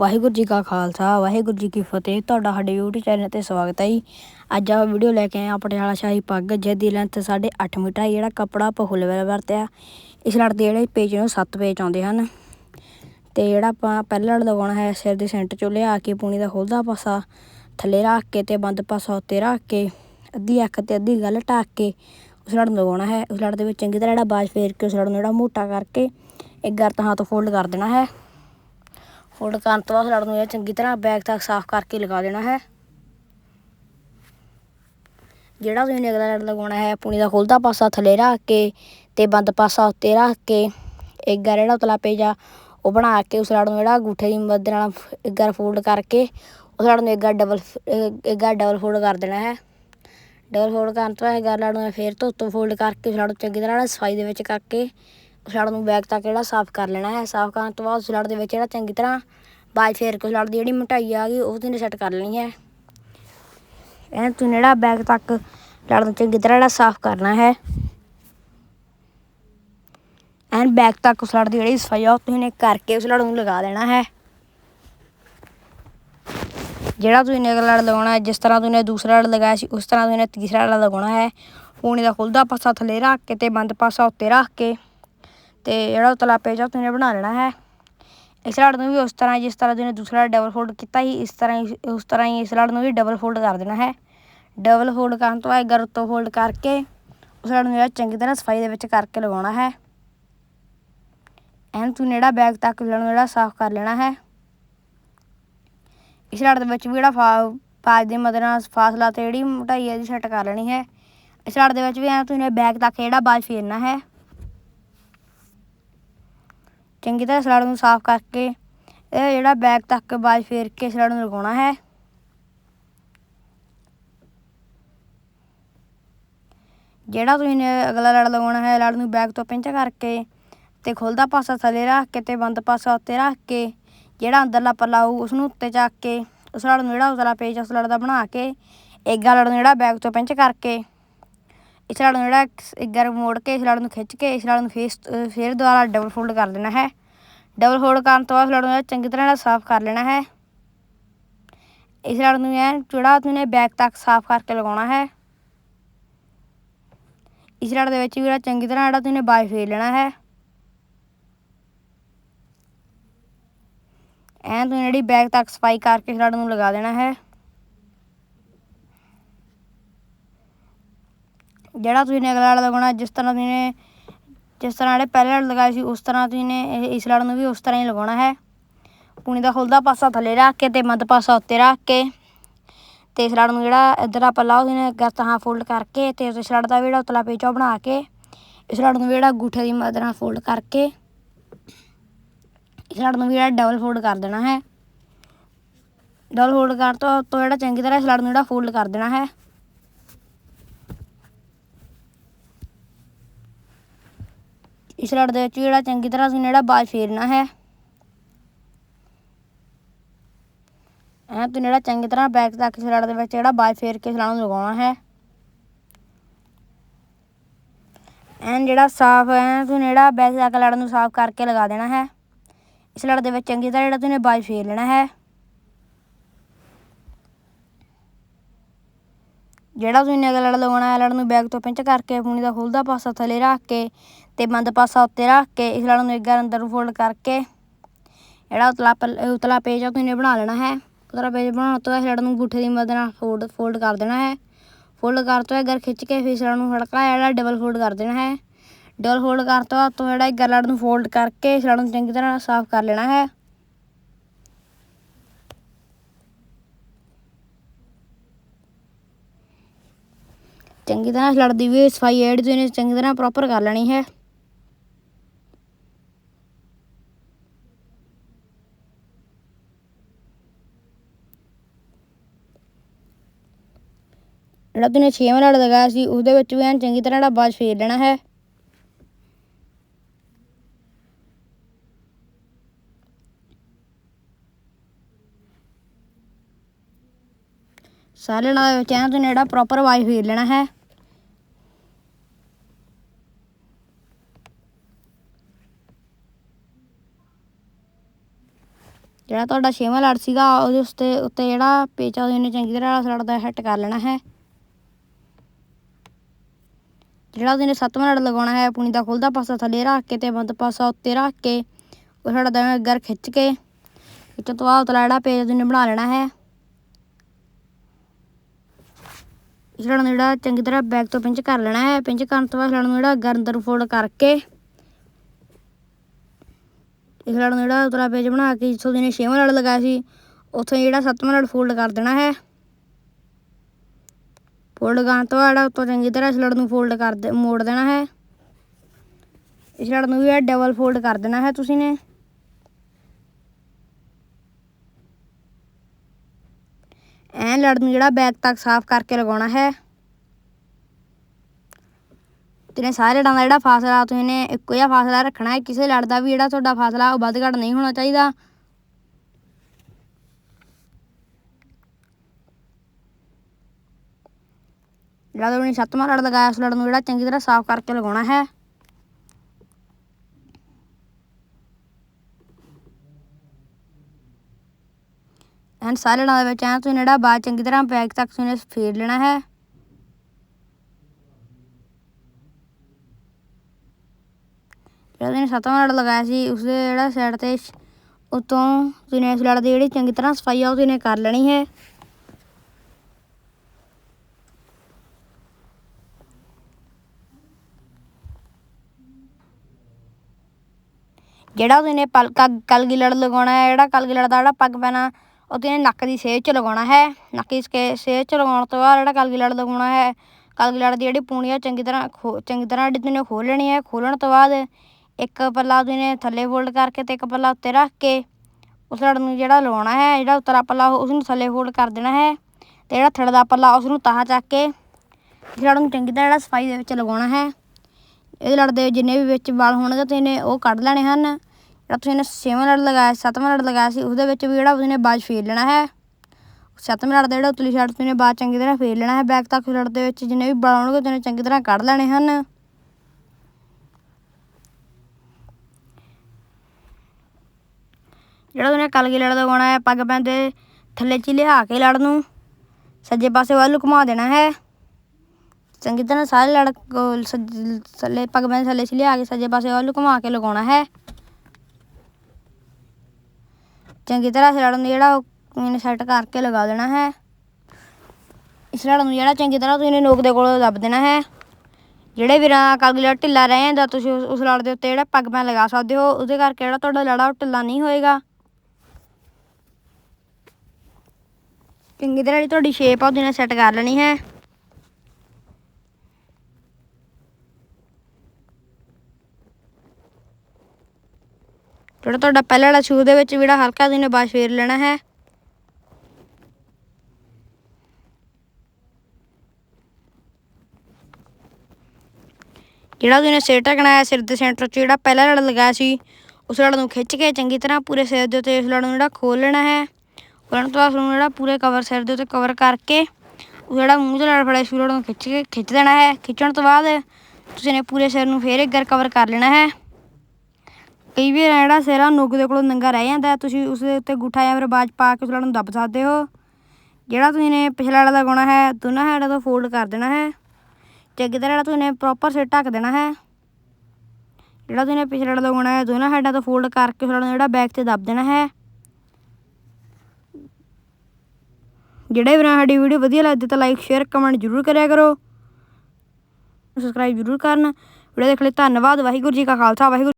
ਵਾਹਿਗੁਰੂ ਜੀ ਕਾ ਖਾਲਸਾ, ਵਾਹਿਗੁਰੂ ਜੀ ਕੀ ਫਤਿਹ। ਤੁਹਾਡਾ ਸਾਡੇ YouTube ਚੈਨਲ ਤੇ ਸਵਾਗਤ ਹੈ ਜੀ। ਅੱਜ ਆ ਵੀਡੀਓ ਲੈ ਕੇ ਆਏ ਆ ਪਟਿਆਲਾ ਸ਼ਾਹੀ ਪੱਗ, ਜਿਹਦੀ ਲੈਂਥ ਸਾਡੇ 8 ਮੀਟਰ ਹੈ। ਜਿਹੜਾ ਕੱਪੜਾ ਆਪਾਂ ਫੁੱਲ ਵੇਲ ਵਰਤਿਆ, ਇਸ ਲੜ ਦੇ ਜਿਹੜੇ ਪੇਜ ਨੂੰ 7 ਪੇਜ ਆਉਂਦੇ ਹਨ। ਤੇ ਜਿਹੜਾ ਆਪਾਂ ਪਹਿਲਾ ਲੜ ਲਗਾਉਣਾ ਹੈ, ਸਿਰ ਦੇ ਸੈਂਟਰ ਚੋਂ ਲਿਆ ਕੇ ਪੂਣੀ ਦਾ ਖੁੱਲਦਾ ਪਾਸਾ, ਥੱਲੇ ਰੱਖ ਕੇ ਤੇ ਬੰਦ ਪਾਸਾ ਉੱਤੇ ਰੱਖ ਕੇ, ਅੱਧੀ ਅੱਖ ਤੇ ਅੱਧੀ ਗੱਲ ਢੱਕ ਕੇ ਉਸ ਲੜ ਨੂੰ ਲਗਾਉਣਾ ਹੈ। ਉਸ ਲੜ ਦੇ ਵਿੱਚ ਚੰਗੀ ਤਰ੍ਹਾਂ ਜਿਹੜਾ ਬਾਜ ਫੇਰ ਕੇ ਉਸ ਲੜ ਨੂੰ ਜਿਹੜਾ ਮੋਟਾ ਕਰਕੇ ਇੱਕ ਗਰ ਤਾਂ ਤੋਂ ਫੋਲਡ ਕਰ ਦੇਣਾ ਹੈ। ਫੋਲਡ ਕਰਨ ਤੋਂ ਬਾਅਦ ਲੜ ਨੂੰ ਇਹ ਚੰਗੀ ਤਰ੍ਹਾਂ ਬੈਗ ਤੱਕ ਸਾਫ਼ ਕਰਕੇ ਲਗਾ ਦੇਣਾ ਹੈ। ਜਿਹੜਾ ਤੁਸੀਂ ਅਗਲਾ ਲੜ ਲਗਾਉਣਾ ਹੈ, ਪੂਣੀ ਦਾ ਖੁੱਲਦਾ ਪਾਸਾ ਥੱਲੇ ਰੱਖ ਕੇ ਤੇ ਬੰਦ ਪਾਸਾ ਉੱਤੇ ਰੱਖ ਕੇ ਇੱਕ ਗਰ ਜਿਹੜਾ ਉਤਲਾ ਪੇਜਾ ਉਹ ਬਣਾ ਕੇ ਉਸ ਲੜ ਨੂੰ ਜਿਹੜਾ ਅੰਗੂਠੇ ਦੀ ਮਦਦ ਨਾਲ ਇੱਕ ਗਰ ਫੋਲਡ ਕਰਕੇ ਉਸ ਲੜ ਨੂੰ ਇੱਕ ਗਰ ਡਬਲ ਇੱਕ ਗਰ ਡਬਲ ਫੋਲਡ ਕਰ ਦੇਣਾ ਹੈ। ਡਬਲ ਫੋਲਡ ਕਰਨ ਤੋਂ ਬਾਅਦ ਗਰ ਲੜ ਨੂੰ ਫੇਰ ਤੋਂ ਉੱਤੋਂ ਫੋਲਡ ਕਰਕੇ ਉਸ ਲੜ ਨੂੰ ਚੰਗੀ ਤਰ੍ਹਾਂ ਸਫ਼ਾਈ ਦੇ ਵਿੱਚ ਕਰਕੇ ਉਸ ਲੜ ਨੂੰ ਬੈਗ ਤੱਕ ਜਿਹੜਾ ਸਾਫ਼ ਕਰ ਲੈਣਾ ਹੈ। ਸਾਫ਼ ਕਰਨ ਤੋਂ ਬਾਅਦ ਉਸ ਲੜ ਦੇ ਵਿੱਚ ਜਿਹੜਾ ਚੰਗੀ ਤਰ੍ਹਾਂ ਬਾਜ ਫੇਰ ਕੇ ਉਸ ਲੜ ਦੀ ਜਿਹੜੀ ਮੋਟਾਈ ਆ ਗਈ, ਉਹ ਤੇ ਸੈੱਟ ਕਰ ਲੈਣੀ ਹੈ। ਐਂ ਤੁਸੀਂ ਜਿਹੜਾ ਬੈਗ ਤੱਕ ਲੜ ਨੂੰ ਚੰਗੀ ਤਰ੍ਹਾਂ ਜਿਹੜਾ ਸਾਫ਼ ਕਰਨਾ ਹੈ। ਐਨ ਬੈਕ ਤੱਕ ਉਸ ਲੜ ਦੀ ਜਿਹੜੀ ਸਫ਼ਾਈ ਆ, ਉਹ ਤੁਸੀਂ ਨੇ ਕਰਕੇ ਉਸ ਲੜ ਨੂੰ ਲਗਾ ਦੇਣਾ ਹੈ। ਜਿਹੜਾ ਤੁਸੀਂ ਨੇ ਅਗਲਾ ਲੜ ਲਗਾਉਣਾ ਹੈ, ਜਿਸ ਤਰ੍ਹਾਂ ਤੁਸੀਂ ਨੇ ਦੂਸਰਾ ਲੜ ਲਗਾਇਆ ਸੀ, ਉਸ ਤਰ੍ਹਾਂ ਤੁਸੀਂ ਨੇ ਤੀਸਰਾ ਲੜ ਲਗਾਉਣਾ ਹੈ। ਪੂਣੀ ਦਾ ਖੁੱਲਦਾ ਪਾਸਾ ਥੱਲੇ ਰੱਖ ਕੇ ਤੇ ਬੰਦ ਪਾਸਾ ਉੱਤੇ ਰੱਖ ਕੇ ਤੇ ਜਿਹੜਾ ਉਤਲਾ ਪੇਜਾ ਤੁਸੀਂ ਨੇ ਬਣਾ ਲੈਣਾ ਹੈ। ਇਸ ਲੜ ਨੂੰ ਵੀ ਉਸ ਤਰ੍ਹਾਂ ਜਿਸ ਤਰ੍ਹਾਂ ਤੁਸੀਂ ਨੇ ਦੂਸਰਾ ਡਬਲ ਫੋਲਡ ਕੀਤਾ ਸੀ, ਇਸ ਤਰ੍ਹਾਂ ਹੀ, ਉਸ ਤਰ੍ਹਾਂ ਹੀ ਇਸ ਲੜ ਨੂੰ ਵੀ ਡਬਲ ਫੋਲਡ ਕਰ ਦੇਣਾ ਹੈ। ਡਬਲ ਫੋਲਡ ਕਰਨ ਤੋਂ ਬਾਅਦ ਗਰ ਉੱਤੋਂ ਫੋਲਡ ਕਰਕੇ ਉਸ ਲੜ ਨੂੰ ਜਿਹੜਾ ਚੰਗੀ ਤਰ੍ਹਾਂ ਸਫ਼ਾਈ ਦੇ ਵਿੱਚ ਕਰਕੇ ਲਗਾਉਣਾ ਹੈ। ਐਨ ਤੂੰ ਜਿਹੜਾ ਬੈਗ ਤੱਕ ਲੜ ਨੂੰ ਜਿਹੜਾ ਸਾਫ਼ ਕਰ ਲੈਣਾ ਹੈ। ਇਸ ਲੜ ਦੇ ਵਿੱਚ ਵੀ ਜਿਹੜਾ ਫਾ ਪਾਜ ਦੀ ਮਦਦ ਨਾਲ ਫਾਸਲਾ ਤੇ ਜਿਹੜੀ ਮੋਟਾਈ ਹੈ ਇਹਦੀ ਸੈੱਟ ਕਰ ਲੈਣੀ ਹੈ। ਇਸ ਲੜ ਦੇ ਵਿੱਚ ਵੀ ਐਨ ਤੁਸੀਂ ਬੈਗ ਤੱਕ ਜਿਹੜਾ ਬਾਜ ਫੇਰਨਾ ਹੈ। ਚੰਗੀ ਤਰ੍ਹਾਂ ਸਲੜ ਨੂੰ ਸਾਫ਼ ਕਰਕੇ, ਇਹ ਜਿਹੜਾ ਬੈਗ ਤੱਕ ਬਾਜ ਫੇਰ ਕੇ ਸਲੜ ਨੂੰ ਲਗਾਉਣਾ ਹੈ। ਜਿਹੜਾ ਤੁਸੀਂ ਅਗਲਾ ਲੜ ਲਗਾਉਣਾ ਹੈ, ਲੜ ਨੂੰ ਬੈਗ ਤੋਂ ਪਿੰਚ ਕਰਕੇ ਤੇ ਖੁੱਲਦਾ ਪਾਸਾ ਥੱਲੇ ਰੱਖ ਕੇ ਤੇ ਬੰਦ ਪਾਸਾ ਉੱਤੇ ਰੱਖ ਕੇ, ਜਿਹੜਾ ਅੰਦਰਲਾ ਪੱਲਾ ਹੋਊ ਉਸ ਨੂੰ ਉੱਤੇ ਚੱਕ ਕੇ, ਉਸ ਲੜ ਨੂੰ ਜਿਹੜਾ ਉਤਲਾ ਪੇਜ ਉਸ ਲੜ ਦਾ ਬਣਾ ਕੇ, ਇੱਕ ਲੜ ਨੂੰ ਜਿਹੜਾ ਬੈਗ ਤੋਂ ਪਿੰਚ ਕਰਕੇ, ਇਸ ਲੜ ਨੂੰ ਜਿਹੜਾ ਇੱਕ ਮੋੜ ਕੇ, ਇਸ ਲੜ ਨੂੰ ਖਿੱਚ ਕੇ, ਇਸ ਲੜ ਨੂੰ ਫੇਸ ਫੇਰ ਦੁਬਾਰਾ ਡਬਲ ਫੋਲਡ ਕਰ ਦੇਣਾ ਹੈ। ਡਬਲ ਫੋਲਡ ਕਰਨ ਤੋਂ ਬਾਅਦ ਲੜ ਨੂੰ ਚੰਗੀ ਤਰ੍ਹਾਂ ਨਾਲ ਸਾਫ਼ ਕਰ ਲੈਣਾ ਹੈ। ਇਸ ਲੜ ਨੂੰ ਐ ਜਿਹੜਾ ਤੁਸੀਂ ਬੈਕ ਤੱਕ ਸਾਫ਼ ਕਰਕੇ ਲਗਾਉਣਾ ਹੈ। ਇਸ ਲੜ ਦੇ ਵਿੱਚ ਵੀ ਜਿਹੜਾ ਚੰਗੀ ਤਰ੍ਹਾਂ ਜਿਹੜਾ ਤੁਸੀਂ ਬਾਜ ਫੇਰ ਲੈਣਾ ਹੈ। ਐਂ ਤੁਸੀਂ ਜਿਹੜੀ ਬੈਕ ਤੱਕ ਸਫ਼ਾਈ ਕਰਕੇ ਇਸ ਨੂੰ ਲਗਾ ਦੇਣਾ ਹੈ। ਜਿਹੜਾ ਤੁਸੀਂ ਨੇ ਅਗਲਾ ਲੜ ਲਗਾਉਣਾ, ਜਿਸ ਤਰ੍ਹਾਂ ਤੁਸੀਂ ਨੇ ਜਿਸ ਤਰ੍ਹਾਂ ਜਿਹੜੇ ਪਹਿਲੇ ਲੜ ਲਗਾਏ ਸੀ, ਉਸ ਤਰ੍ਹਾਂ ਤੁਸੀਂ ਨੇ ਇਹ- ਇਸ ਲੜ ਨੂੰ ਵੀ ਉਸ ਤਰ੍ਹਾਂ ਹੀ ਲਗਾਉਣਾ ਹੈ। ਪੂਣੀ ਦਾ ਖੁੱਲਦਾ ਪਾਸਾ ਥੱਲੇ ਰੱਖ ਕੇ ਤੇ ਮੱਧ ਪਾਸਾ ਉੱਤੇ ਰੱਖ ਕੇ ਤੇ ਇਸ ਲੜ ਨੂੰ ਜਿਹੜਾ ਇੱਧਰ ਆਪਾਂ ਲਾਓ ਉਹਦੇ ਗਰ ਤਾਂ ਫੋਲਡ ਕਰਕੇ ਤੇ ਇਸ ਲੜ ਦਾ ਵੀ ਜਿਹੜਾ ਉਤਲਾ ਪੇਚਾ ਬਣਾ ਕੇ, ਇਸ ਲੜ ਨੂੰ ਵੀ ਜਿਹੜਾ ਅੰਗੂਠੇ ਦੀ ਮਦਦ ਨਾਲ ਫੋਲਡ ਕਰਕੇ, ਇਸ ਲੜ ਨੂੰ ਵੀ ਜਿਹੜਾ ਡਬਲ ਫੋਲਡ ਕਰ ਦੇਣਾ ਹੈ। ਡਬਲ ਫੋਲਡ ਕਰ ਤੋਂ ਤੋਂ ਜਿਹੜਾ ਚੰਗੀ ਤਰ੍ਹਾਂ ਇਸ ਲੜ ਨੂੰ ਜਿਹੜਾ ਫੋਲਡ ਕਰ ਦੇਣਾ ਹੈ। ਇਸ ਲੜ ਦੇ ਵਿੱਚ ਜਿਹੜਾ ਚੰਗੀ ਤਰ੍ਹਾਂ ਤੁਸੀਂ ਜਿਹੜਾ ਬਾਜ ਫੇਰਨਾ ਹੈ। ਐ ਤੁਸੀਂ ਜਿਹੜਾ ਚੰਗੀ ਤਰ੍ਹਾਂ ਬੈਕ ਤੱਕ ਇਸ ਲੜ ਦੇ ਵਿੱਚ ਜਿਹੜਾ ਬਾਜ ਫੇਰ ਕੇ ਇਸ ਨੂੰ ਲਗਾਉਣਾ ਹੈ। ਐਨ ਜਿਹੜਾ ਸਾਫ਼ ਹੈ ਤੁਸੀਂ ਜਿਹੜਾ ਬੈਕ ਤੱਕ ਲੜ ਨੂੰ ਸਾਫ਼ ਕਰਕੇ ਲਗਾ ਦੇਣਾ ਹੈ। ਇਸ ਲੜ ਦੇ ਵਿੱਚ ਚੰਗੀ ਤਰ੍ਹਾਂ ਜਿਹੜਾ ਤੁਸੀਂ ਬਾਜ ਫੇਰ ਲੈਣਾ ਹੈ। ਜਿਹੜਾ ਤੁਸੀਂ ਅਗਲਾ ਲੜ ਲਗਾਉਣਾ ਹੈ, ਲੜ ਨੂੰ ਬੈਗ ਤੋਂ ਪਿੰਚ ਕਰਕੇ, ਪੂਣੀ ਦਾ ਖੁੱਲਦਾ ਪਾਸਾ ਥੱਲੇ ਰੱਖ ਕੇ ਤੇ ਬੰਦ ਪਾਸਾ ਉੱਤੇ ਰੱਖ ਕੇ ਇਸ ਲੜ ਨੂੰ ਇੱਕ ਵਾਰ ਅੰਦਰ ਫੋਲਡ ਕਰਕੇ ਜਿਹੜਾ ਉਤਲਾ ਪੱਲ- ਉਤਲਾ ਪੇਜ ਆ ਤੁਸੀਂ ਬਣਾ ਲੈਣਾ ਹੈ। ਉਤਲਾ ਪੇਜ ਬਣਾਉਣ ਤੋਂ ਬਾਅਦ ਇਸ ਲੜ ਨੂੰ ਗੁੱਠੇ ਦੀ ਮਦਦ ਨਾਲ ਫੋਲਡ ਫੋਲਡ ਕਰ ਦੇਣਾ ਹੈ। ਫੋਲਡ ਕਰ ਤੋਂ ਅਗਰ ਖਿੱਚ ਕੇ ਫਿਰ ਇਸ ਲੜ ਨੂੰ ਹਲਕਾ ਜਿਹੜਾ ਡਬਲ ਫੋਲਡ ਕਰ ਦੇਣਾ ਹੈ। ਡਬਲ ਫੋਲਡ ਕਰ ਤੋਂ ਬਾਅਦ ਤੋਂ ਜਿਹੜਾ ਇੱਕ ਲੜ ਨੂੰ ਫੋਲਡ ਕਰਕੇ ਇਸ ਲੜ ਨੂੰ ਚੰਗੀ ਤਰ੍ਹਾਂ ਸਾਫ਼ ਕਰ ਲੈਣਾ ਹੈ। ਚੰਗੀ ਤਰ੍ਹਾਂ ਲੜ ਦੀ ਵੀ ਸਫ਼ਾਈ ਐਡ ਤੁਸੀਂ ਇਹਨੇ ਚੰਗੀ ਤਰ੍ਹਾਂ ਪ੍ਰੋਪਰ ਕਰ ਲੈਣੀ ਹੈ। ਜਿਹੜਾ ਤੁਸੀਂ ਛੇਵਾਂ ਲੜ ਲਗਾਇਆ ਸੀ, ਉਹਦੇ ਵਿੱਚ ਵੀ ਐਨ ਚੰਗੀ ਤਰ੍ਹਾਂ ਜਿਹੜਾ ਬਾਜ ਫੇਰ ਲੈਣਾ ਹੈ। ਸਾਰੇ ਲੜਾਂ ਵਿੱਚ ਐਨ ਤੁਸੀਂ ਜਿਹੜਾ ਪ੍ਰੋਪਰ ਬਾਜ ਫੇਰ ਲੈਣਾ ਹੈ। ਜਿਹੜਾ ਤੁਹਾਡਾ ਛੇਵਾਂ ਲੜ ਸੀਗਾ, ਉਹਦੇ ਉੱਤੇ ਉੱਤੇ ਜਿਹੜਾ ਪੇਚਾ ਆ ਉਹਨੇ ਚੰਗੀ ਤਰ੍ਹਾਂ ਉਸ ਲੜ ਦਾ ਹਿੱਟ ਕਰ ਲੈਣਾ ਹੈ। ਜਿਹੜਾ ਉਹਨੇ ਸੱਤਵਾਂ ਲੜ ਲਗਾਉਣਾ ਹੈ, ਪੁਣੀ ਦਾ ਖੁੱਲਦਾ ਪਾਸਾ ਥੱਲੇ ਰੱਖ ਕੇ ਤੇ ਬੰਦ ਪਾਸਾ ਉੱਤੇ ਰੱਖ ਕੇ ਉਹ ਸਾਡਾ ਦਾ ਅੱਗਰ ਖਿੱਚ ਕੇ ਖਿੱਚਣ ਤੋਂ ਬਾਅਦ ਉਤਲਾ ਜਿਹੜਾ ਪੇਜ ਉਹਨੇ ਬਣਾ ਲੈਣਾ ਹੈ। ਇਸ ਜਿਹੜਾ ਚੰਗੀ ਤਰ੍ਹਾਂ ਬੈਕ ਤੋਂ ਪਿੰਚ ਕਰ ਲੈਣਾ ਹੈ। ਪਿੰਚ ਕਰਨ ਤੋਂ ਬਾਅਦ ਲੜ ਨੂੰ ਜਿਹੜਾ ਅੱਗਰ ਅੰਦਰ ਫੋਲਡ ਕਰਕੇ ਇਸ ਲੜ ਨੂੰ ਜਿਹੜਾ ਉਤਲਾ ਪੇਜ ਬਣਾ ਕੇ ਜਿੱਥੋਂ ਦੀ ਨੇ ਛੇਵਾਂ ਲੜ ਲਗਾਇਆ ਸੀ, ਉੱਥੋਂ ਜਿਹੜਾ ਸੱਤਵਾਂ ਲੜ ਫੋਲਡ ਕਰ ਦੇਣਾ ਹੈ। ਫੋਲਡ ਕਰਨ ਤੋਂ ਬਾਅਦ ਉੱਤੋਂ ਚੰਗੀ ਤਰ੍ਹਾਂ ਇਸ ਲੜ ਨੂੰ ਫੋਲਡ ਕਰ ਦੇ, ਮੋੜ ਦੇਣਾ ਹੈ। ਇਸ ਲੜ ਨੂੰ ਵੀ ਡਬਲ ਫੋਲਡ ਕਰ ਦੇਣਾ ਹੈ ਤੁਸੀਂ ਨੇ। ਐਂ ਲੜ ਨੂੰ ਜਿਹੜਾ ਬੈਕ ਤੱਕ ਸਾਫ਼ ਕਰਕੇ ਲਗਾਉਣਾ ਹੈ। ਤੇਨੇ ਸਾਰੇ ਲੜਾਂ ਦਾ ਜਿਹੜਾ ਫਾਸਲਾ ਤੁਸੀਂ ਨੇ, ਇੱਕੋ ਜਿਹਾ ਫਾਸਲਾ ਰੱਖਣਾ ਹੈ। ਕਿਸੇ ਲੜ ਦਾ ਵੀ ਜਿਹੜਾ ਤੁਹਾਡਾ ਫਾਸਲਾ ਉਹ ਵੱਧ ਘੱਟ ਨਹੀਂ ਹੋਣਾ ਚਾਹੀਦਾ। ਜਿਹੜਾ ਤੁਸੀਂ ਸੱਤਵਾਂ ਲੜ ਲਗਾਇਆ ਉਸ ਲੜ ਨੂੰ ਜਿਹੜਾ ਚੰਗੀ ਤਰ੍ਹਾਂ ਸਾਫ਼ ਕਰਕੇ ਲਗਾਉਣਾ ਹੈ। ਐਂਡ ਸਾਰੇ ਲੜਾਂ ਦੇ ਵਿੱਚ ਐਂ ਤੁਸੀਂ ਜਿਹੜਾ ਬਾਅਦ ਚੰਗੀ ਤਰ੍ਹਾਂ ਬੈਕ ਤੱਕ ਤੁਸੀਂ ਫੇਰ ਲੈਣਾ ਹੈ। ਜਿਹੜਾ ਤੁਸੀਂ ਸੱਤਵਾਂ ਲੜ ਲਗਾਇਆ ਸੀ, ਉਸਦੇ ਜਿਹੜਾ ਸਾਈਡ ਤੇ ਉਤੋਂ ਤੁਸੀਂ ਨੇ ਇਸ ਲੜ ਦੀ ਜਿਹੜੀ ਚੰਗੀ ਤਰ੍ਹਾਂ ਸਫ਼ਾਈ ਆ, ਉਹ ਤੁਸੀਂ ਕਰ ਲੈਣੀ ਹੈ। ਜਿਹੜਾ ਉਹਦੇ ਨੇ ਪਲ ਕਲ- ਲਗਾਉਣਾ ਹੈ, ਜਿਹੜਾ ਕਲਗੀ ਦਾ ਜਿਹੜਾ ਪੱਗ ਪੈਣਾ ਉਹ ਤੁਸੀਂ ਨੇ ਨੱਕ ਦੀ ਸੇਜ 'ਚ ਲਗਾਉਣਾ ਹੈ। ਨੱਕ ਦੀ ਸਕੇ- 'ਚ ਲਗਾਉਣ ਤੋਂ ਬਾਅਦ ਜਿਹੜਾ ਕਲਗੀਲੜ ਲਗਾਉਣਾ ਹੈ ਕਲਗੀ ਲੜ ਦੀ ਜਿਹੜੀ ਪੂਣੀ ਆ ਚੰਗੀ ਤਰ੍ਹਾਂ ਖੋ ਚੰਗੀ ਤਰ੍ਹਾਂ ਜਿਹੜੀ ਤੁਸੀਂ ਨੇ ਖੋਲ੍ਹ ਲੈਣੀ ਹੈ, ਖੋਲ੍ਹਣ ਤੋਂ ਬਾਅਦ ਇੱਕ ਪੱਲਾ ਤੁਸੀਂ ਨੇ ਥੱਲੇ ਫੋਲਡ ਕਰਕੇ ਤੇ ਇੱਕ ਪੱਲਾ ਉੱਤੇ ਰੱਖ ਕੇ ਉਸ ਲੜ ਨੂੰ ਜਿਹੜਾ ਲਵਾਉਣਾ ਹੈ, ਜਿਹੜਾ ਉੱਤਲਾ ਪੱਲਾ ਉਸ ਨੂੰ ਥੱਲੇ ਫੋਲਡ ਕਰ ਦੇਣਾ ਹੈ ਤੇ ਜਿਹੜਾ ਥੱਲੇ ਦਾ ਪੱਲਾ ਉਸ ਨੂੰ ਤਾਹਾਂ ਚੱਕ ਕੇ ਇਸ ਲੜ ਨੂੰ ਚੰਗੀ ਤਰ੍ਹਾਂ ਜਿਹੜਾ ਸਫ਼ਾਈ ਦੇ ਵਿੱਚ ਲਗਾਉਣਾ ਹੈ। ਇਹ ਲੜ ਦੇ ਜਿੰਨੇ ਵੀ ਵਿੱਚ ਵਾਲ ਹੋਣਗੇ, ਤੁਸੀਂ ਨੇ ਉਹ ਕੱਢ ਲੈਣੇ ਹਨ। ਜਿਹੜਾ ਤੁਸੀਂ ਨੇ ਛੇਵਾਂ ਲੜ ਲਗਾਇਆ ਸੀ, ਸੱਤਵਾਂ ਲੜ ਲਗਾਇਆ ਸੀ ਉਹਦੇ ਵਿੱਚ ਵੀ ਜਿਹੜਾ ਤੁਸੀਂ ਨੇ ਬਾਜ ਫੇਰ ਲੈਣਾ ਹੈ। ਸੱਤਵੇਂ ਲੜ ਦਾ ਜਿਹੜਾ ਉਤਲੀ ਛੱਡ ਤੁਸੀਂ ਨੇ ਬਾਜ ਚੰਗੀ ਤਰ੍ਹਾਂ ਫੇਰ ਲੈਣਾ ਹੈ ਬੈਕ ਤੱਕ ਲੜ ਦੇ ਵਿੱਚ ਜਿੰਨੇ ਵੀ ਵਾਲ ਹੋਣਗੇ ਤੁਸੀਂ ਚੰਗੀ ਤਰ੍ਹਾਂ ਕੱਢ ਲੈਣੇ ਹਨ। ਜਿਹੜਾ ਉਹਨੇ ਕਲਗੀ ਲੜ ਲਗਾਉਣਾ ਹੈ ਪੱਗ ਪੈਂਦੇ ਥੱਲੇ ਚ ਲਿਆ ਕੇ ਲੜ ਨੂੰ ਸੱਜੇ ਪਾਸੇ ਵੱਲ ਨੂੰ ਘੁਮਾ ਦੇਣਾ ਹੈ। ਚੰਗੀ ਤਰ੍ਹਾਂ ਸਾਰੇ ਲੜ ਸੱਜ- ਥੱਲੇ ਪੱਗ ਬੰਨ੍ਹ ਥੱਲੇ ਚ ਲਿਆ ਕੇ ਸੱਜੇ ਪਾਸੇ ਵੱਲ ਨੂੰ ਘੁਮਾ ਕੇ ਲਗਾਉਣਾ ਹੈ। ਚੰਗੀ ਤਰ੍ਹਾਂ ਇਸ ਲੜ ਨੂੰ ਜਿਹੜਾ ਉਹ ਸੈੱਟ ਕਰਕੇ ਲਗਾ ਦੇਣਾ ਹੈ। ਇਸ ਲੜ ਨੂੰ ਜਿਹੜਾ ਚੰਗੀ ਤਰ੍ਹਾਂ ਤੁਸੀਂ ਨੋਕ ਦੇ ਕੋਲ ਦੱਬ ਦੇਣਾ ਹੈ। ਜਿਹੜੇ ਵੀਰਾਂ ਕਲਗਲਰ ਢਿੱਲਾ ਰਹਿ ਜਾਂਦਾ, ਤੁਸੀਂ ਉਸ ਉਸ ਲੜ ਦੇ ਉੱਤੇ ਜਿਹੜਾ ਪੱਗ ਪੈਨ ਲਗਾ ਸਕਦੇ ਹੋ। ਉਹਦੇ ਕਰਕੇ ਜਿਹੜਾ ਤੁਹਾਡਾ ਲੜਾ ਉਹ ਢਿੱਲਾ ਨਹੀਂ ਹੋਏਗਾ। ਚੰਗੀ ਤਰ੍ਹਾਂ ਜਿਹੜੀ ਤੁਹਾਡੀ ਸ਼ੇਪ ਆ, ਉਹਦੀ ਨਾਲ ਸੈੱਟ ਕਰ ਲੈਣੀ ਹੈ। ਜਿਹੜਾ ਤੁਹਾਡਾ ਪਹਿਲਾ ਵਾਲਾ ਸ਼ੂ ਦੇ ਵਿੱਚ ਜਿਹੜਾ ਹਲਕਾ ਤੁਸੀਂ ਬਾਸ਼ ਫੇਰ ਲੈਣਾ ਹੈ। ਜਿਹੜਾ ਤੁਸੀਂ ਸਿਰ ਢਕਣਾ ਹੈ, ਸਿਰ ਦੇ ਸੈਂਟਰ 'ਚ ਜਿਹੜਾ ਪਹਿਲਾ ਲੜ ਲਗਾਇਆ ਸੀ, ਉਸ ਲੜ ਨੂੰ ਖਿੱਚ ਕੇ ਚੰਗੀ ਤਰ੍ਹਾਂ ਪੂਰੇ ਸਿਰ ਦੇ ਉੱਤੇ ਇਸ ਲੜ ਨੂੰ ਜਿਹੜਾ ਖੋਲ ਲੈਣਾ ਹੈ। ਖੋਲ੍ਹਣ ਤੋਂ ਬਾਅਦ ਉਹਨੂੰ ਜਿਹੜਾ ਪੂਰੇ ਕਵਰ ਸਿਰ ਦੇ ਉੱਤੇ ਕਵਰ ਕਰਕੇ ਉਹ ਜਿਹੜਾ ਮੂੰਹ ਤੇ ਲੜ ਫੜਿਆ ਸੀ ਲੜ ਨੂੰ ਖਿੱਚ ਕੇ ਖਿੱਚ ਦੇਣਾ ਹੈ। ਖਿੱਚਣ ਤੋਂ ਬਾਅਦ ਤੁਸੀਂ ਨੇ ਪੂਰੇ ਸਿਰ ਨੂੰ ਫੇਰ ਇੱਕ ਵਾਰ ਕਵਰ ਕਰ ਲੈਣਾ ਹੈ। ਕਈ ਵਾਰ ਜਿਹੜਾ ਸਿਰ ਆ ਨੁੱਕ ਦੇ ਕੋਲੋਂ ਨੰਗਾ ਰਹਿ ਜਾਂਦਾ ਹੈ, ਤੁਸੀਂ ਉਸ ਦੇ ਉੱਤੇ ਗੁੱਠਾ ਜਾਂ ਫਿਰ ਬਾਜ ਪਾ ਕੇ ਉਸ ਲੜ ਨੂੰ ਦੱਬ ਸਕਦੇ ਹੋ। ਜਿਹੜਾ ਤੁਸੀਂ ਨੇ ਪਿਛਲਾ ਵਾਲਾ ਲਗਾਉਣਾ ਹੈ ਦੋਨਾਂ ਹੈਡਾਂ ਤੋਂ ਫੋਲਡ ਕਰ ਦੇਣਾ ਹੈ। ਚੰਗੀ ਤਰ੍ਹਾਂ ਜਿਹੜਾ ਤੁਸੀਂ ਨੇ ਪ੍ਰੋਪਰ ਸਿਰ ਢੱਕ ਦੇਣਾ ਹੈ। ਜਿਹੜਾ ਤੁਸੀਂ ਨੇ ਪਿਛਲਾ ਵਾਲਾ ਲਗਾਉਣਾ ਹੈ ਦੋਨਾਂ ਹੈਡਾਂ ਤੋਂ ਫੋਲਡ ਕਰਕੇ ਉਸ ਲੜ ਨੂੰ ਜਿਹੜਾ ਬੈਕ ਤੇ ਦੱਬ ਦੇਣਾ ਹੈ। ਜਿਹੜੇ ਵੀਰਾਂ ਸਾਡੀ ਵੀਡੀਓ ਵਧੀਆ ਲੱਗਦੀ ਤਾਂ ਲਾਈਕ ਸ਼ੇਅਰ ਕਮੈਂਟ ਜ਼ਰੂਰ ਕਰਿਆ ਕਰੋ। ਸਬਸਕ੍ਰਾਈਬ ਜ਼ਰੂਰ ਕਰਨ। ਵੀਡੀਓ ਦੇਖ ਲਈ ਧੰਨਵਾਦ ਵਾਹਿਗੁਰੂ ਜੀ ਕਾ ਖਾਲਸਾ ਵਾਹਿਗੁਰੂ